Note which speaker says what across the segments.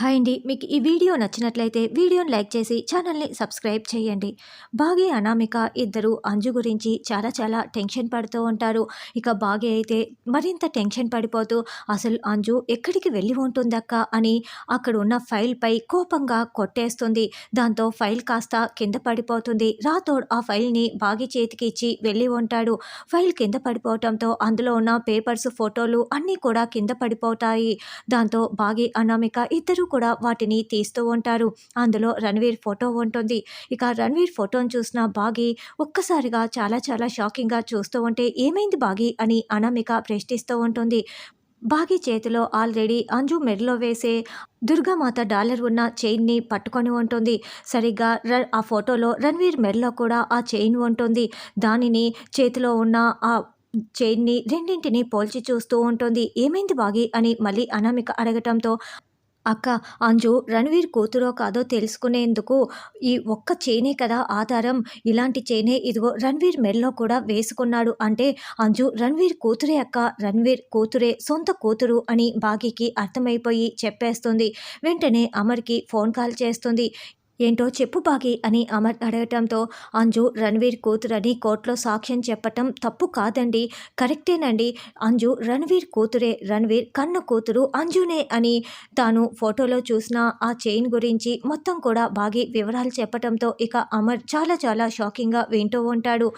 Speaker 1: Hi అండి. మీకు ఈ వీడియో నచ్చినట్లయితే వీడియోని లైక్ చేసి ఛానల్ని సబ్స్క్రైబ్ చేయండి. బాగే అనామిక ఇద్దరు అంజు గురించి చాలా చాలా టెన్షన్ పడుతూ ఉంటారు. ఇక బాగే అయితే మరింత టెన్షన్ పడిపోతూ అసలు అంజు ఎక్కడికి వెళ్ళి ఉంటుందక్క? అని అక్కడ ఉన్న ఫైల్పై కోపంగా కొట్టేస్తుంది. దాంతో ఫైల్ కాస్త కింద పడిపోతుంది. రాథోడ్ ఆ ఫైల్ని బాగి చేతికి ఇచ్చి వెళ్ళి ఉంటాడు. ఫైల్ కింద పడిపోవటంతో అందులో ఉన్న పేపర్స్ ఫోటోలు అన్నీ కూడా కింద పడిపోతాయి. దాంతో బాగి అనామిక ఇద్దరు కూడా వాటిని తీస్తూ ఉంటారు. అందులో రణవీర్ ఫోటో ఉంటుంది. ఇక రణవీర్ ఫోటోను చూసిన బాగి ఒక్కసారిగా చాలా చాలా షాకింగ్గా చూస్తూ ఉంటే ఏమైంది బాగి? అని అనామిక ప్రశ్నిస్తూ ఉంటుంది. బాగి చేతిలో ఆల్రెడీ అంజు మెడలో వేసే దుర్గామాత డాలర్ ఉన్న చైన్ని పట్టుకొని ఉంటుంది. సరిగ్గా ర ఆ ఫోటోలో రణవీర్ మెడలో కూడా ఆ చైన్ ఉంటుంది. దానిని చేతిలో ఉన్న ఆ చైన్ని రెండింటిని పోల్చి చూస్తూ ఉంటుంది. ఏమైంది బాగి? అని మళ్ళీ అనామిక అడగటంతో అక్క అంజు రణవీర్ కూతురో కాదో తెలుసుకునేందుకు ఈ ఒక్క చేనే కదా ఆధారం. ఇలాంటి చేనే ఇదిగో రణవీర్ మెడలో కూడా వేసుకున్నాడు అంటే అంజు రణవీర్ కూతురే అక్క రణవీర్ కూతురే సొంత కూతురు అని బాగీకి అర్థమైపోయి చెప్పేస్తుంది. వెంటనే అమర్కి ఫోన్ కాల్ చేస్తుంది. ఏంటో చెప్పు బాగి అని అమర్ అడగటంతో అంజు రణవీర్ కూతురని కోర్టులో సాక్ష్యం చెప్పటం తప్పు కాదండి. కరెక్టేనండి. అంజు రణవీర్ కూతురే. రణవీర్ కన్న కూతురు అంజునే అని తాను ఫోటోలో చూసిన ఆ చైన్ గురించి మొత్తం కూడా బాగి వివరాలు చెప్పటంతో ఇక అమర్ చాలా చాలా షాకింగ్గా వింటూ ఉంటాడు.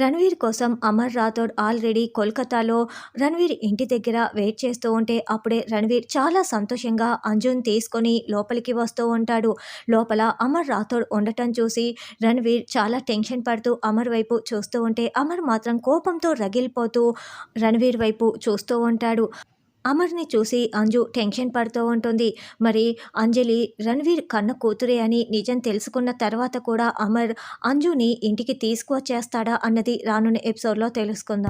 Speaker 1: రణవీర్ కోసం అమర్ రాథోడ్ ఆల్రెడీ కోల్కతాలో రణవీర్ ఇంటి దగ్గర వెయిట్ చేస్తూ ఉంటే అప్పుడే రణవీర్ చాలా సంతోషంగా అంజున్ తీసుకొని లోపలికి వస్తూ ఉంటాడు. లోపల అమర్ రాథోడ్ ఉండటం చూసి రణ్వీర్ చాలా టెన్షన్ పడుతూ అమర్ వైపు చూస్తూ ఉంటే అమర్ మాత్రం కోపంతో రగిలిపోతూ రణవీర్ వైపు చూస్తూ ఉంటాడు. అమర్ని చూసి అంజు టెన్షన్ పడుతూ ఉంటుంది. మరి అంజలి రణవీర్ కన్న కూతురే అని నిజం తెలుసుకున్న తర్వాత కూడా అమర్ అంజుని ఇంటికి తీసుకువచ్చేస్తాడా అన్నది రానున్న ఎపిసోడ్లో తెలుసుకుందాం.